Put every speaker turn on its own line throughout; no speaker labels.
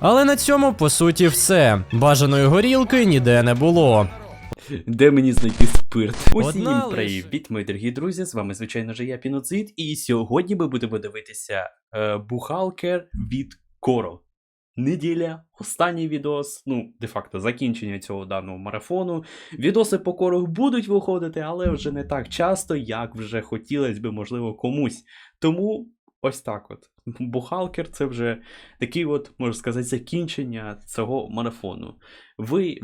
Але на цьому по суті все. Бажаної горілки ніде не було.
Де мені знайти спирт? Усім привіт, мої дорогі друзі. З вами, звичайно ж, я Піноцид, і сьогодні ми будемо дивитися е, бухалкер від Коро. Неділя, останній відос, ну, де-факто, закінчення цього даного марафону. Відоси по кору будуть виходити, але вже не так часто, як вже хотілося би, можливо, комусь. Тому ось так от. Бухалкер це вже такий от, можна сказати, закінчення цього марафону. Ви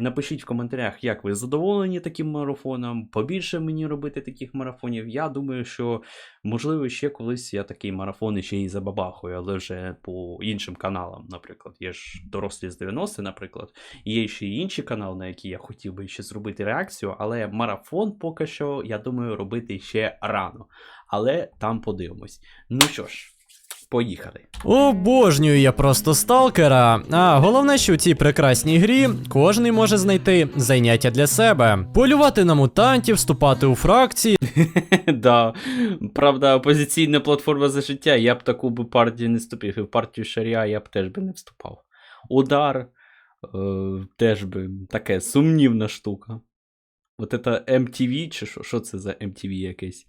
напишіть в коментарях, як ви задоволені таким марафоном. Побільше мені робити таких марафонів. Я думаю, що можливо ще колись я такий марафон ще і забабахую, але вже по іншим каналам, наприклад. Є ж дорослі з 90 наприклад. Є ще інші канали, на які я хотів би ще зробити реакцію, але марафон поки що, я думаю, робити ще рано. Але там подивимось. Ну що ж, поїхали.
Обожнюю я просто сталкера. А головне, що у цій прекрасній грі кожний може знайти заняття для себе. Полювати на мутантів, вступати у фракції,
да. Правда, опозиційна платформа за життя, я б таку би партію не вступив. І в партію Шарія я б теж би не вступав. Удар е, теж би таке сумнівна штука. От це MTV, чи що? Що це за MTV якесь?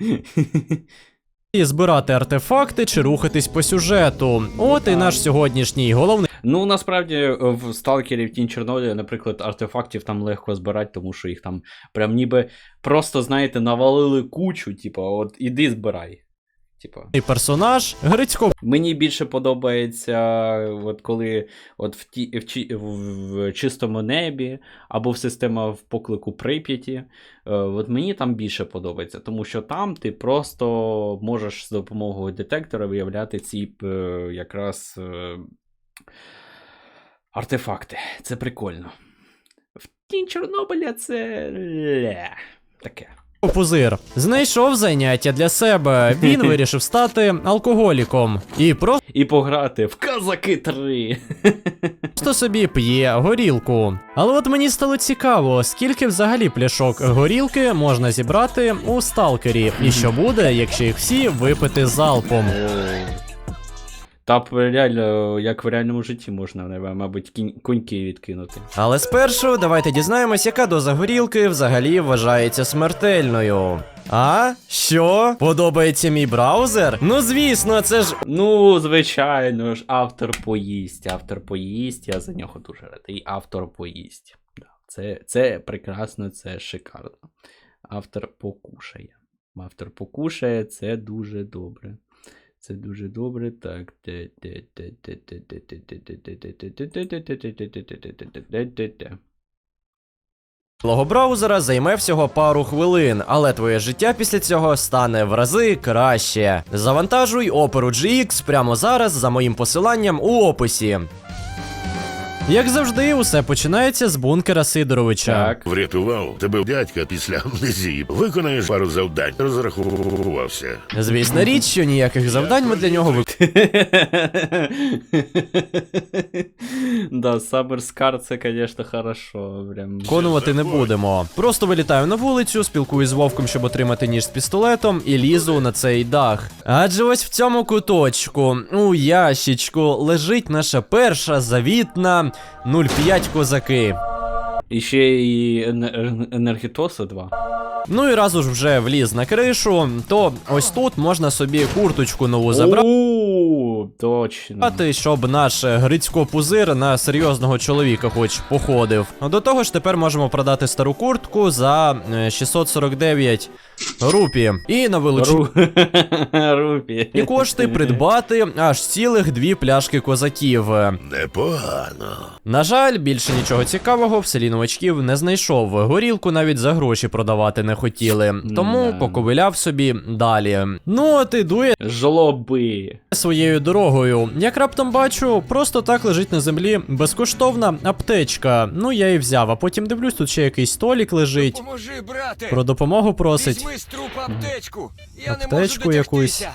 збирати артефакти чи рухатись по сюжету. От і наш сьогоднішній головний
Ну, насправді, в сталкерів Тінь Чорнобиля, наприклад, артефактів там легко збирати, тому що їх там прям ніби просто, знаєте, навалили кучу, типу, от іди збирай. Типу.
персонаж Грицько
Мені більше подобається, от коли от в, ті, в, чи- в, в чистому небі або в система в поклику Прип'яті. Е, от мені там більше подобається, тому що там ти просто можеш з допомогою детектора виявляти ці е, якраз е, артефакти. Це прикольно. В тінь Чорнобиля це ле, таке.
Пузир знайшов заняття для себе. Він вирішив стати алкоголіком і просто
І пограти в Казаки 3.
собі п'є горілку. Але от мені стало цікаво, скільки взагалі пляшок горілки можна зібрати у сталкері, і що буде, якщо їх всі випити залпом.
Та реально, як в реальному житті можна, мабуть, кінь- коньки відкинути.
Але спершу давайте дізнаємось, яка доза горілки взагалі вважається смертельною. А? Що? Подобається мій браузер? Ну звісно, це ж.
Ну, звичайно ж, автор поїсть, автор поїсть, я за нього дуже радий. Автор поїсть. Це, це прекрасно, це шикарно. Автор покушає. Автор покушає, це дуже добре. Це дуже добре. Так.
Лого браузера займе всього пару хвилин, але твоє життя після цього стане в рази краще. Завантажуй оперу GX прямо зараз за моїм посиланням у описі. Як завжди, усе починається з бункера Сидоровича.
Так.
Врятував тебе дядька після амнезії. Виконаєш пару завдань. Розрахувався.
Звісна річ, що ніяких завдань ми для нього
Да, Summer Scar це, конечно, хорошо. Прям.
виконувати не будемо. Просто вилітаю на вулицю, спілкуюсь з вовком, щоб отримати ніж з пістолетом, і лізу на цей дах. Адже ось в цьому куточку, у ящичку, лежить наша перша завітна 05 козаки.
І ще і енер- енергітоси 2.
Ну і раз уж вже вліз на кришу, то ось тут можна собі курточку нову забрати.
О, точно.
щоб наш Грицько пузир на серйозного чоловіка хоч походив. До того ж, тепер можемо продати стару куртку за е, 649 рупі. І на вилучені
Ру... Рупі.
кошти придбати аж цілих дві пляшки козаків.
Непогано.
На жаль, більше нічого цікавого в селі новачків не знайшов. Горілку навіть за гроші продавати не хотіли, тому
Да.
поковиляв собі далі. Ну, от іду я
Жлоби.
своєю дорогою. Як раптом бачу, просто так лежить на землі безкоштовна аптечка. Ну я і взяв, а потім дивлюсь, тут ще якийсь столік лежить.
Поможи, брате!
Про допомогу просить.
Візьми з трупа аптечку! Я не
Аптечку
можу
якусь.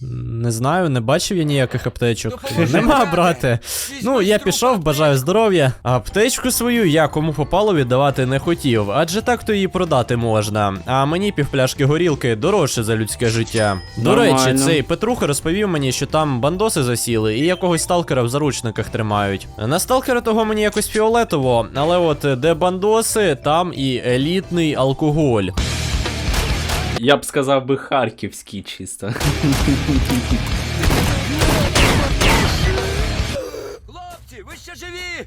Не знаю, не бачив я ніяких аптечок. Нема, брате. Ну, я пішов, бажаю здоров'я. А Аптечку свою я кому попало віддавати не хотів, адже так то її продати можна. А мені півпляшки горілки дорожче за людське життя. До речі, цей Петруха розповів мені, що там бандоси засіли і якогось сталкера в заручниках тримають. На сталкера того мені якось фіолетово, але от е, де бандоси, там і елітний алкоголь.
Я б сказав би харківський чисто.
Хлопці, ви ще живі?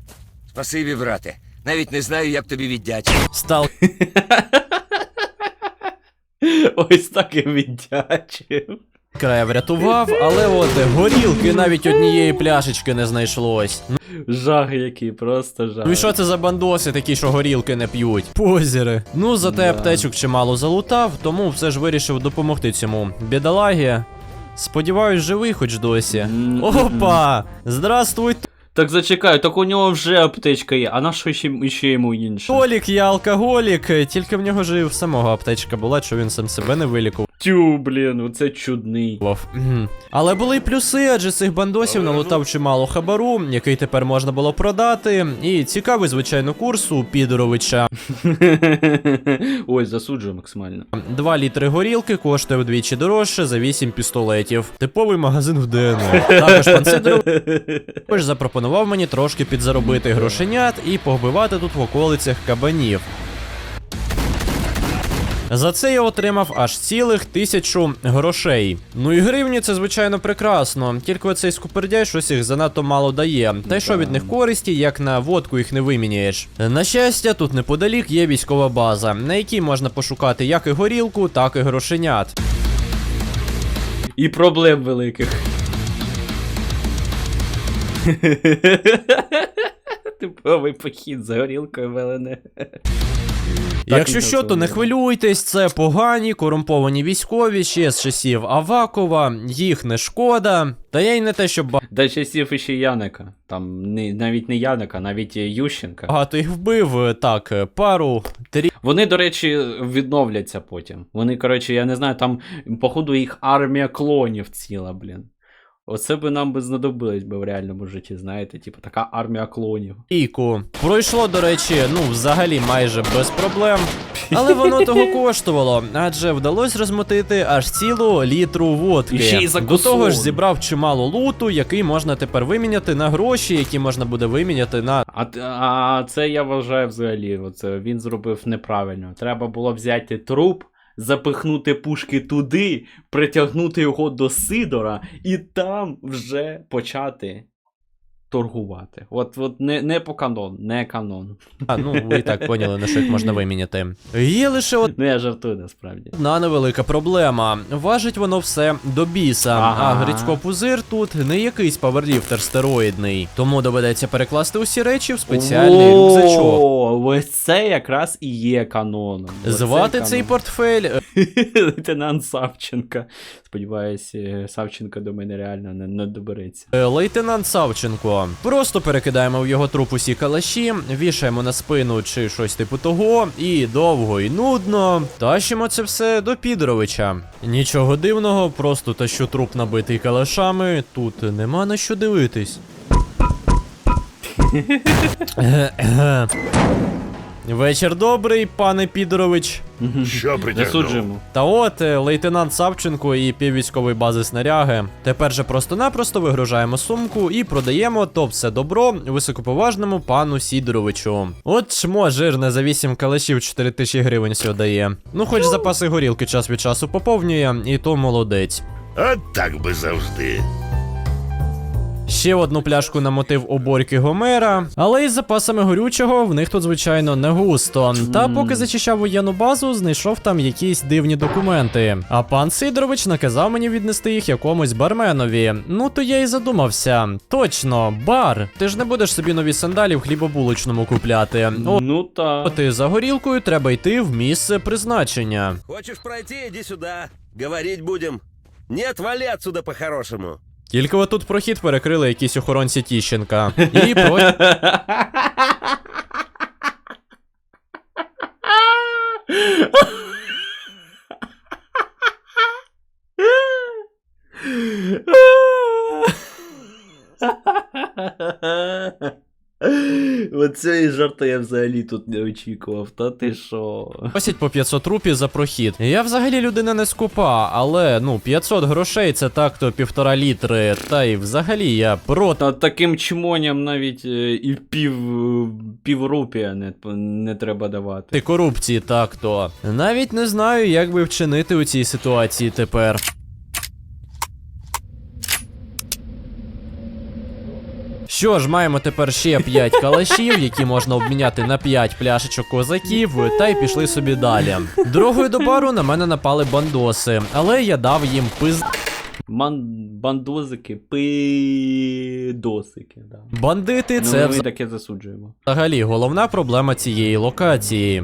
Спасибі, брате. Навіть не знаю, як тобі віддячити.
Стал.
Ось так і віддячив.
Я врятував, але от горілки навіть однієї пляшечки не знайшлось.
Жах який, просто жах.
Ну і що це за бандоси такі, що горілки не п'ють? Позіри. Ну, зате
Да.
аптечок чимало залутав, тому все ж вирішив допомогти цьому. Бідолагі. Сподіваюсь, живий хоч досі. Опа! Здравствуй,
Так зачекай, так у нього вже аптечка є, а на що ще, ще йому інше?
Толік, я алкоголік. Тільки в нього ж і в самого аптечка була, що він сам себе не вилікував.
Тю, блін, оце чудний.
Мгм. Але були й плюси, адже цих бандосів налутав чимало хабару, який тепер можна було продати. І цікавий, звичайно, курс у Підоровича.
Ой, засуджую максимально.
2 літри горілки коштує вдвічі дорожче за 8 пістолетів. Типовий магазин в ДНР. Також пан Сидорович запропонував мені трошки підзаробити грошенят і повбивати тут в околицях кабанів. За це я отримав аж цілих тисячу грошей. Ну і гривні це звичайно прекрасно. Тільки оцей скупердяй щось їх занадто мало дає. Та й що від них користі, як на водку їх не виміняєш. На щастя, тут неподалік є військова база, на якій можна пошукати як і горілку, так і грошенят.
І проблем великих. Типовий похід за горілкою велене.
Якщо що, то не хвилюйтесь, це погані, корумповані військові ще з часів Авакова, їх не шкода. Та я й не те, щоб
До часів іще Яника. Там не, навіть не Яника, навіть Ющенка.
багато їх вбив. Так, пару трі.
Вони, до речі, відновляться потім. Вони, коротше, я не знаю, там, походу, їх армія клонів ціла, блін. Оце би нам би знадобилось би в реальному житті, знаєте, типу така армія клонів.
Трійку. Пройшло, до речі, ну взагалі майже без проблем. Але воно того коштувало, адже вдалося розмотити аж цілу літру водки.
І ще й за
До того ж зібрав чимало луту, який можна тепер виміняти на гроші, які можна буде виміняти на
А, а це я вважаю взагалі. Оце він зробив неправильно. Треба було взяти труп, запихнути пушки туди, притягнути його до Сидора і там вже почати торгувати. От, от не, не по канон, не канон.
А, ну ви і так поняли, на що їх можна виміняти. Є лише
Ну я жартую насправді.
одна невелика проблема. Важить воно все до біса,
Ага.
а Грицько Пузир тут не якийсь паверліфтер стероїдний. Тому доведеться перекласти усі речі в спеціальний рюкзачок.
О, ось це якраз і є каноном.
Звати
канон.
цей портфель е,
Лейтенант Савченка. Сподіваюсь, е, Савченко до мене реально не, не добереться.
е, лейтенант Савченко. Просто перекидаємо в його труп усі калаші, вішаємо на спину чи щось типу того, і довго і нудно тащимо це все до Підоровича. Нічого дивного, просто тащу труп набитий калашами, тут нема на що дивитись. Вечір добрий, пане Підорович.
Що притягнув?
Та от е, лейтенант Савченко і піввійськової бази снаряги. Тепер же просто-напросто вигружаємо сумку і продаємо то все добро високоповажному пану Сідоровичу. От чмо жирне за 8 калашів 4 тисячі гривень сьо дає. Ну, хоч запаси горілки час від часу поповнює, і то молодець.
От так би завжди.
Ще одну пляшку намотив у борьки Гомера, але із запасами горючого в них тут, звичайно, не густо. Та поки зачищав воєнну базу, знайшов там якісь дивні документи. А пан Сидорович наказав мені віднести їх якомусь барменові. Ну то я і задумався. Точно, бар. Ти ж не будеш собі нові сандалі в хлібобулочному купляти. О,
Ну та.
І за горілкою треба йти в місце призначення.
Хочешь пройти, иди сюда. Говорить будем. Нет, вали отсюда по-хорошему.
Тільки отут прохід перекрили якісь охоронці Тіщенка. І про...
Оцеї жарти я взагалі тут не очікував, та ти що?
Просять по 500 рупій за прохід. Я взагалі людина не скупа, але ну 500 грошей це так-то півтора літри. Та й взагалі я проти.
Та таким чмоням навіть е, і пів, пів рупія не, не треба давати.
корупції так-то. Навіть не знаю, як би вчинити у цій ситуації тепер. Що ж, маємо тепер ще 5 калашів, які можна обміняти на 5 пляшечок козаків, та й пішли собі далі. Дорогою до бару на мене напали бандоси, але я дав їм пиз.
Ман... Бандозики, пидосики, да.
Бандити
ну,
це
ми таке засуджуємо.
взагалі головна проблема цієї локації.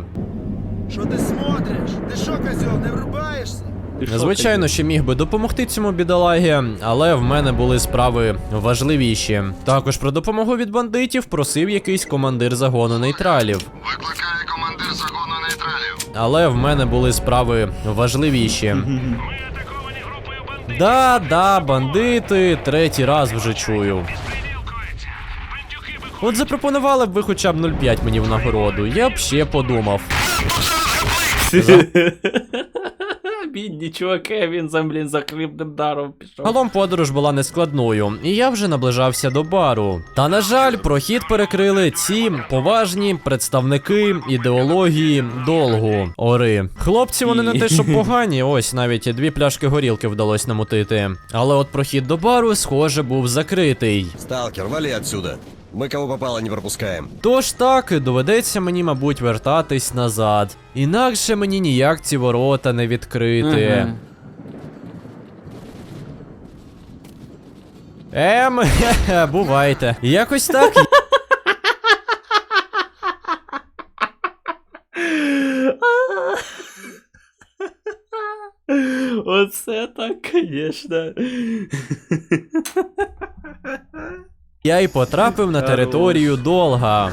Що ти смотриш? Ти що, козьол, не врубаєшся?
Звичайно, що міг би допомогти цьому бідолагі, але в мене були справи важливіші. Також про допомогу від бандитів просив якийсь командир загону нейтралів.
Викликає командир загону нейтралів.
Але в мене були справи важливіші. Да, да, бандити, третій раз вже чую. От запропонували б ви хоча б 0,5 мені в нагороду, я б ще подумав.
Бідні чуваки, він за, блін, за хлібним даром пішов.
Загалом подорож була нескладною, і я вже наближався до бару. Та на жаль, прохід перекрили ці поважні представники ідеології долгу ори. Хлопці, вони не те, що погані, ось навіть дві пляшки горілки вдалося намутити. Але от прохід до бару, схоже, був закритий.
Сталкер, вали отсюда. Мы кого попало не пропускаем.
Тож так, доведеться мені, мабуть, вертатись назад. Інакше мені ніяк ці ворота не відкрити.
Ага.
Ем, бувайте. Якось так.
Оце так, звісно.
Я й потрапив на територію Долга.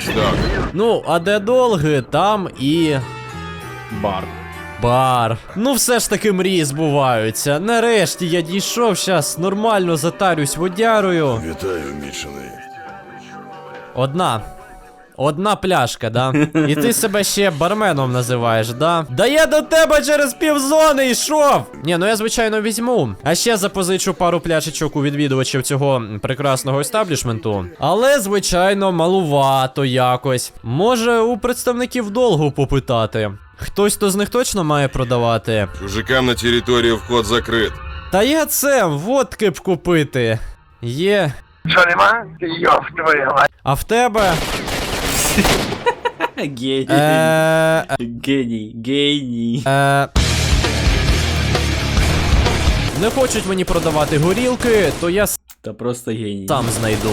Сталкер.
Ну, а де долги, там і.
Бар.
Бар. Ну, все ж таки мрії збуваються. Нарешті я дійшов щас, нормально затарюсь водярою.
Вітаю, мічений.
Одна. Одна пляшка, да? І ти себе ще барменом називаєш, да? Да я до тебе через півзони йшов! Ні, ну я звичайно візьму. А ще запозичу пару пляшечок у відвідувачів цього прекрасного естаблішменту. Але, звичайно, малувато якось. Може, у представників долгу попитати. Хтось то з них точно має продавати.
Мужикам на территорию вход закрыт.
Та я це водки б купити. Є.
Що нема? Твою мать.
А в тебе.
Геній.
Е,
Геній, геній.
Е... Не хочуть мені продавати горілки, то я
Та просто геній.
сам знайду.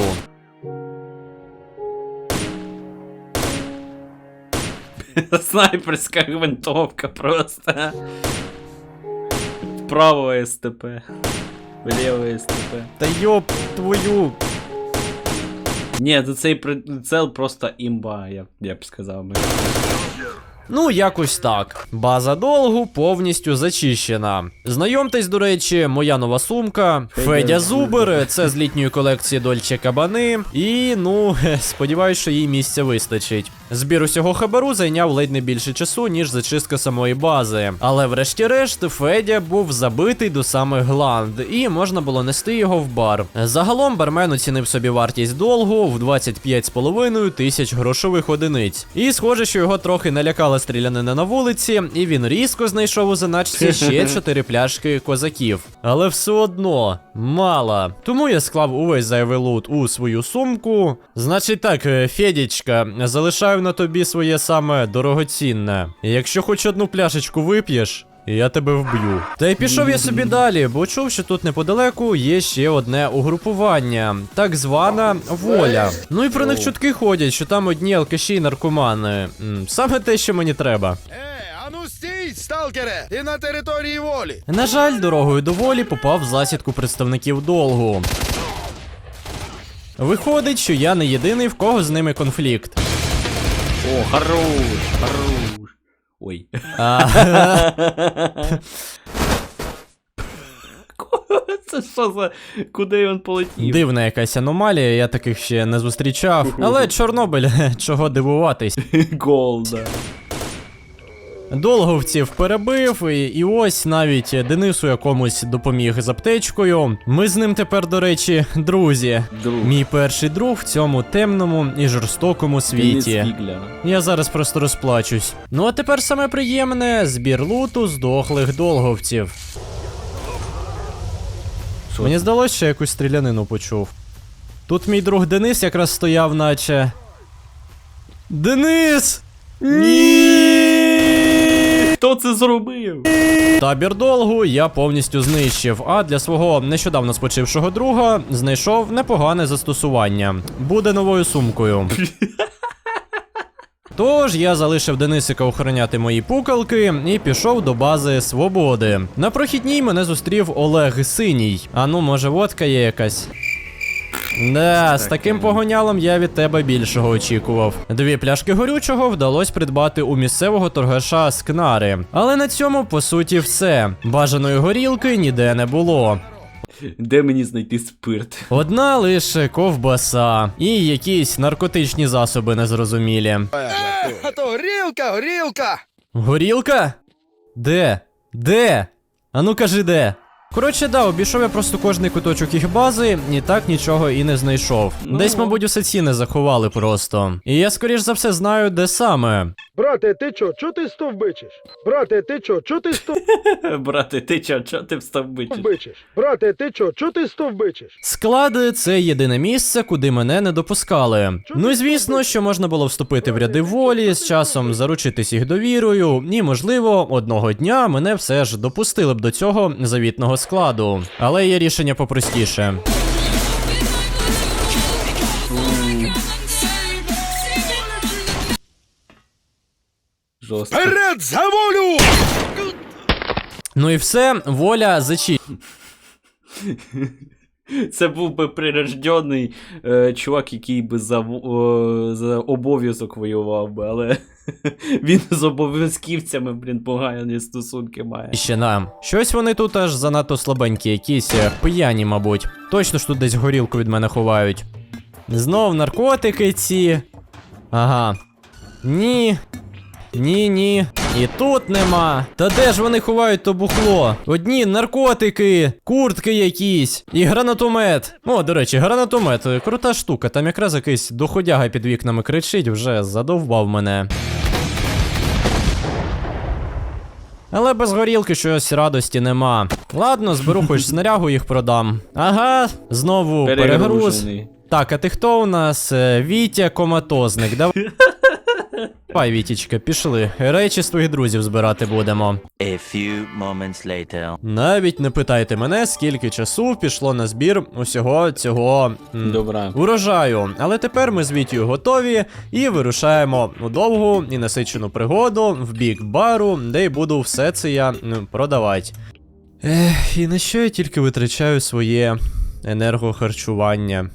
Снайперська гвинтовка просто. Вправо СТП. Вліво СТП.
Та йоп твою.
Ні, цей прицел просто імба, я, я б сказав.
Ну, якось так. База долгу повністю зачищена. Знайомтесь, до речі, моя нова сумка. Федя Зубер, це з літньої колекції Дольче Кабани. І ну, сподіваюсь, що їй місця вистачить. Збір усього хабару зайняв ледь не більше часу, ніж зачистка самої бази. Але врешті-решт, Федя був забитий до самих гланд, і можна було нести його в бар. Загалом бармен оцінив собі вартість долгу в 25,5 тисяч грошових одиниць. І схоже, що його трохи налякала стрілянина на вулиці, і він різко знайшов у заначці ще чотири пляшки козаків. Але все одно мало. Тому я склав увесь зайвий лут у свою сумку. Значить так, е, Федічка, залишаю на тобі своє саме дорогоцінне. Якщо хоч одну пляшечку вип'єш. Я тебе вб'ю. Та й пішов я собі далі, бо чув, що тут неподалеку є ще одне угрупування, так звана воля. Ну і про них чутки ходять, що там одні алкаші й наркомани. Саме те, що мені треба.
Е, а ну стій, сталкере! Ти на території волі.
На жаль, дорогою до волі попав в засідку представників долгу. Виходить, що я не єдиний, в кого з ними конфлікт.
О, хорош, хорош. Ой. Це що за. Куди він полетів?
Дивна якась аномалія, я таких ще не зустрічав. Але Чорнобиль, чого дивуватись.
Голда.
Долговців перебив, і, і ось навіть Денису якомусь допоміг з аптечкою. Ми з ним тепер, до речі, друзі.
Друг.
Мій перший друг в цьому темному і жорстокому світі. Я зараз просто розплачусь. Ну а тепер саме приємне збір луту здохлих долговців.
Що
Мені здалося, що я якусь стрілянину почув. Тут мій друг Денис якраз стояв, наче. Денис! Ні!
Хто це зробив?
Табір долгу я повністю знищив, а для свого нещодавно спочившого друга знайшов непогане застосування. Буде новою сумкою. Тож я залишив Денисика охороняти мої пукалки і пішов до бази свободи. На прохідній мене зустрів Олег Синій. А ну, може, водка є якась. Да, з таким погонялом я від тебе більшого очікував. Дві пляшки горючого вдалося придбати у місцевого торгаша з Кнари. Але на цьому по суті все. Бажаної горілки ніде не було.
Де мені знайти спирт?
Одна лише ковбаса і якісь наркотичні засоби незрозумілі.
А то горілка, горілка!
Горілка? Де? Де? Ану кажи де. Коротше, да, обійшов я просто кожний куточок їх бази і так нічого і не знайшов.
Ну.
Десь, мабуть, усе ціни заховали просто. І я скоріш за все знаю, де саме.
Брате, ти чо, чо ти стовбичиш? Брате, ти чо, чо ти
Брате, ти чо, чо ти вставбичиш?
стовбичиш? Брате, ти чо, чо ти стовбичиш?
Склади це єдине місце, куди мене не допускали. Ну і звісно, що можна було вступити в ряди волі, з часом заручитись їх довірою, і, можливо, одного дня мене все ж допустили б до цього завітного складу. Але є рішення попростіше.
Жорстко.
Вперед за волю!
Ну і все, воля зачі.
Це був би прирождений е, чувак, який би за, о, за обов'язок воював би, але він з обов'язківцями, блін, погані стосунки має.
І Ще нам. Щось вони тут аж занадто слабенькі, якісь е, п'яні, мабуть. Точно ж тут десь горілку від мене ховають. Знов наркотики ці. Ага. Ні. Ні, ні. І тут нема. Та де ж вони ховають то бухло? Одні наркотики, куртки якісь і гранатомет. О, до речі, гранатомет, крута штука. Там якраз якийсь доходяга під вікнами кричить, вже задовбав мене. Але без горілки щось радості нема. Ладно, зберу хоч снарягу їх продам. Ага, знову перегруз. Так, а ти хто у нас? Е, Вітя коматозник. Давай. Давай, Вітічка, пішли. Речі з твоїх друзів збирати будемо.
A few moments later.
Навіть не питайте мене, скільки часу пішло на збір усього цього м,
Добре.
урожаю. Але тепер ми з Вітію готові і вирушаємо у довгу і насичену пригоду в бік бару, де й буду все це я м, продавати. Ех, і на що я тільки витрачаю своє енергохарчування.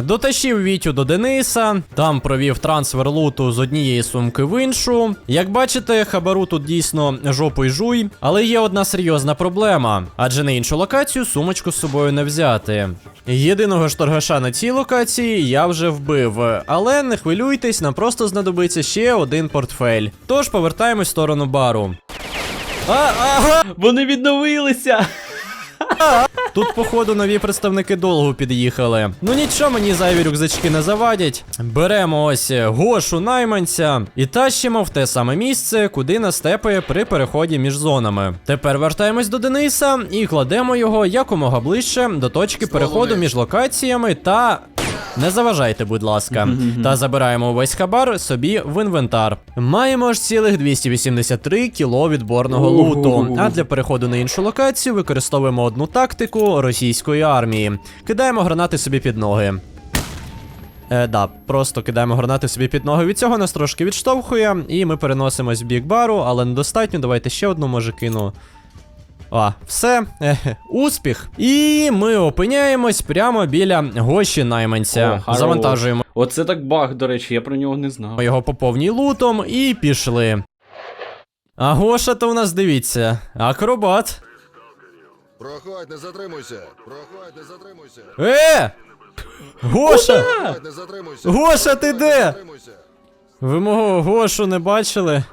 Дотащив Вітю до Дениса, там провів трансфер луту з однієї сумки в іншу. Як бачите, хабару тут дійсно жопу й жуй, але є одна серйозна проблема, адже на іншу локацію сумочку з собою не взяти. Єдиного ж торгаша на цій локації я вже вбив, але не хвилюйтесь, нам просто знадобиться ще один портфель. Тож повертаємось в сторону бару. А, ага!
Вони відновилися!
Тут, походу, нові представники долгу під'їхали. Ну нічого, мені зайві рюкзачки не завадять. Беремо ось Гошу найманця і тащимо в те саме місце, куди нас тепає при переході між зонами. Тепер вертаємось до Дениса і кладемо його якомога ближче до точки переходу між локаціями та. Не заважайте, будь ласка. Та забираємо увесь хабар собі в інвентар. Маємо ж цілих 283 кіло відборного луту. А для переходу на іншу локацію використовуємо одну тактику російської армії. Кидаємо гранати собі під ноги. Е, да, просто кидаємо гранати собі під ноги. Від цього нас трошки відштовхує, і ми переносимось в бік бару, але недостатньо. Давайте ще одну може кину. А, все, успіх. І ми опиняємось прямо біля гощі найманця.
О.
Завантажуємо
Оце так баг, до речі, я про нього не знав.
його по повній лутом і пішли. А Гоша то у нас дивіться, акробат.
Проходь, не затримуйся. Проходь, не затримуйся.
Е! Гоша!
Проходь, не затримуйся.
Гоша, ти де? Ви мого Гошу не бачили?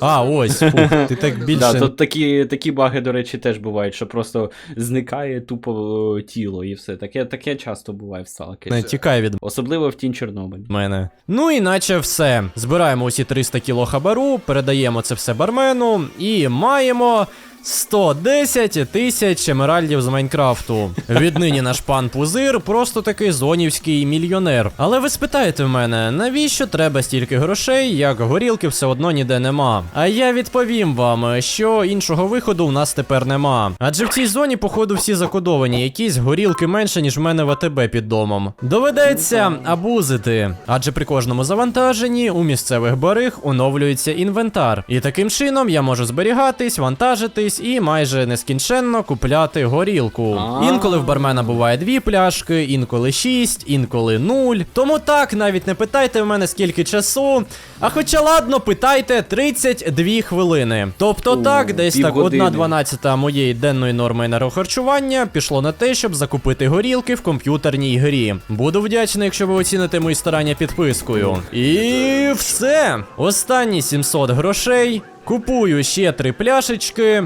А, ось, фух, ти так більше.
Да, тут такі, такі баги, до речі, теж бувають, що просто зникає тупо е, тіло і все. Таке, таке часто буває в сталкері.
Не тікай від
Особливо в тінь Чорнобиль.
мене. Ну іначе все. Збираємо усі 300 кіло хабару, передаємо це все бармену і маємо. 110 тисяч емеральдів з Майнкрафту. Віднині наш пан Пузир просто такий зонівський мільйонер. Але ви спитаєте в мене, навіщо треба стільки грошей, як горілки все одно ніде нема? А я відповім вам, що іншого виходу у нас тепер нема. Адже в цій зоні, походу, всі закодовані, якісь горілки менше, ніж в мене в АТБ під домом. Доведеться абузити, адже при кожному завантаженні у місцевих бариг оновлюється інвентар. І таким чином я можу зберігатись, вантажитись і майже нескінченно купляти горілку. Інколи в бармена буває дві пляшки, інколи шість, інколи нуль. Тому так, навіть не питайте в мене скільки часу. А хоча ладно, питайте 32 хвилини. Тобто так, десь так одна 12 моєї денної норми енергохарчування пішло на те, щоб закупити горілки в комп'ютерній грі. Буду вдячний, якщо ви оціните мої старання підпискою. І все. Останні 700 грошей. Купую ще три пляшечки.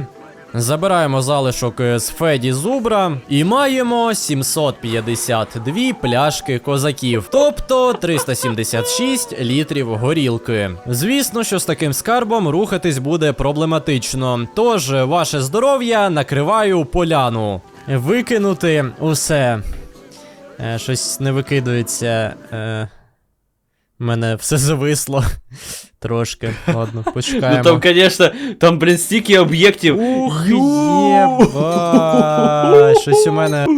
Забираємо залишок е, з Феді Зубра і маємо 752 пляшки козаків, тобто 376 літрів горілки. Звісно, що з таким скарбом рухатись буде проблематично. Тож, ваше здоров'я накриваю поляну. Викинути усе. Е, щось не викидується. Е, мене все зависло. Трошки. Ладно, почекаємо.
Ну там, звісно, там, блін, стільки об'єктів.
Ух, єба! Щось у мене.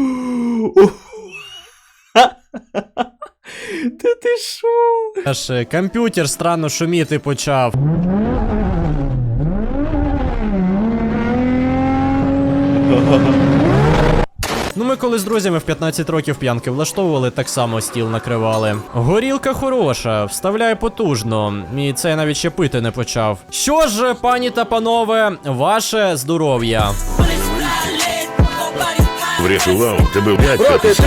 Та ти що?
Аж е, комп'ютер странно шуміти почав. Ну, ми коли з друзями в 15 років п'янки влаштовували, так само стіл накривали. Горілка хороша, вставляє потужно, і це я навіть ще пити не почав. Що ж, пані та панове, ваше здоров'я.
Врятував тебе дядька після.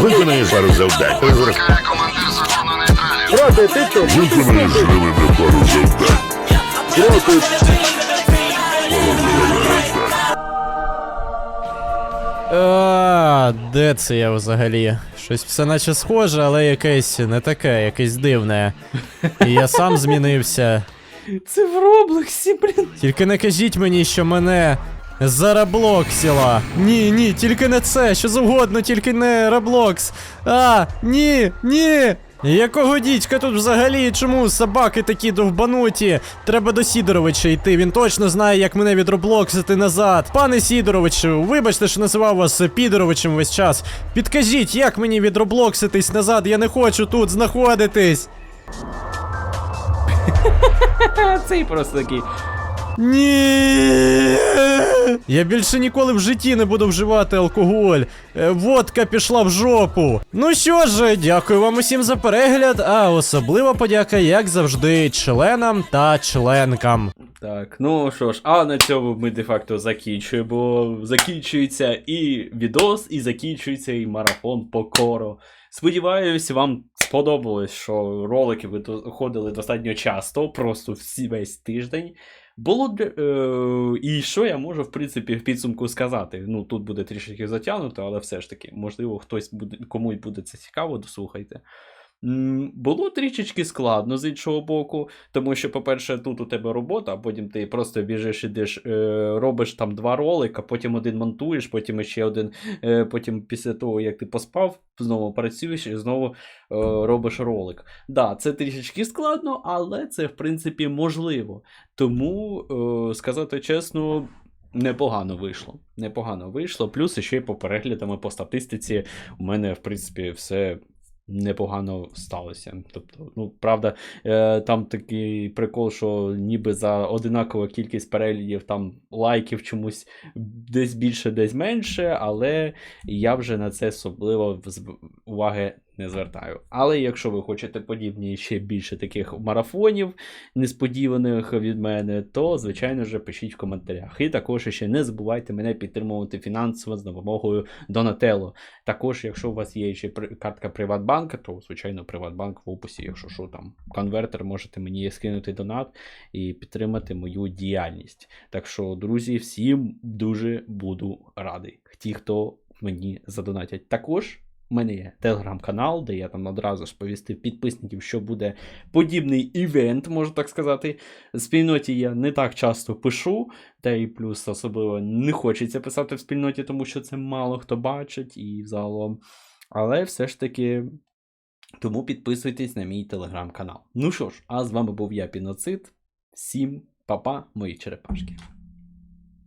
Виконаєш пару завдань. Виконаєш мене пару завдань.
А, де це я взагалі? Щось все наче схоже, але якесь не таке, якесь дивне. І я сам змінився.
Це в Роблоксі, блін.
Тільки не кажіть мені, що мене зараблоксіла. Ні, ні, тільки не це, що завгодно, тільки не Роблокс. А, ні, ні. Якого дідька тут взагалі? Чому собаки такі довбануті? Треба до Сідоровича йти. Він точно знає, як мене відроблоксити назад. Пане Сідоровичу, вибачте, що називав вас Підоровичем весь час. Підкажіть, як мені відроблокситись назад? Я не хочу тут знаходитись.
Цей просто такий.
Ні. Я більше ніколи в житті не буду вживати алкоголь. Е, Водка пішла в жопу. Ну що ж, дякую вам усім за перегляд, а особлива подяка, як завжди, членам та членкам.
Так, ну що ж, а на цьому ми де-факто закінчуємо. Бо закінчується і відос, і закінчується і марафон по коро. Сподіваюсь, вам сподобалось, що ролики виходили достатньо часто, просто всі весь тиждень. Було для... е, і що я можу, в принципі, в підсумку сказати? Ну, тут буде трішки затягнуто, але все ж таки, можливо, хтось буде, комусь буде це цікаво, дослухайте. Було трішечки складно з іншого боку, тому що, по-перше, тут у тебе робота, а потім ти просто біжиш, ідеш, е, робиш там два ролика, потім один монтуєш, потім ще один, е, потім після того, як ти поспав, знову працюєш і знову е, робиш ролик. Да, це трішечки складно, але це, в принципі, можливо. Тому, сказати чесно, непогано вийшло. Непогано вийшло. Плюс ще й по переглядам і по статистиці у мене, в принципі, все непогано сталося. Тобто, ну, правда, е, там такий прикол, що ніби за одинакову кількість переглядів там лайків чомусь десь більше, десь менше, але я вже на це особливо уваги не звертаю. Але якщо ви хочете подібні ще більше таких марафонів несподіваних від мене, то звичайно ж пишіть в коментарях. І також ще не забувайте мене підтримувати фінансово з допомогою Donatello. Також, якщо у вас є ще картка Приватбанка, то звичайно Приватбанк в описі, якщо що там конвертер, можете мені скинути донат і підтримати мою діяльність. Так що, друзі, всім дуже буду радий. Ті, хто мені задонатять. Також у мене є телеграм-канал, де я там одразу сповістив підписників, що буде подібний івент, можу так сказати. Спільноті я не так часто пишу, та і плюс особливо не хочеться писати в спільноті, тому що це мало хто бачить і взагалом. Але все ж таки. Тому підписуйтесь на мій телеграм-канал. Ну що ж, а з вами був я, Піноцид. Всім па-па, мої черепашки.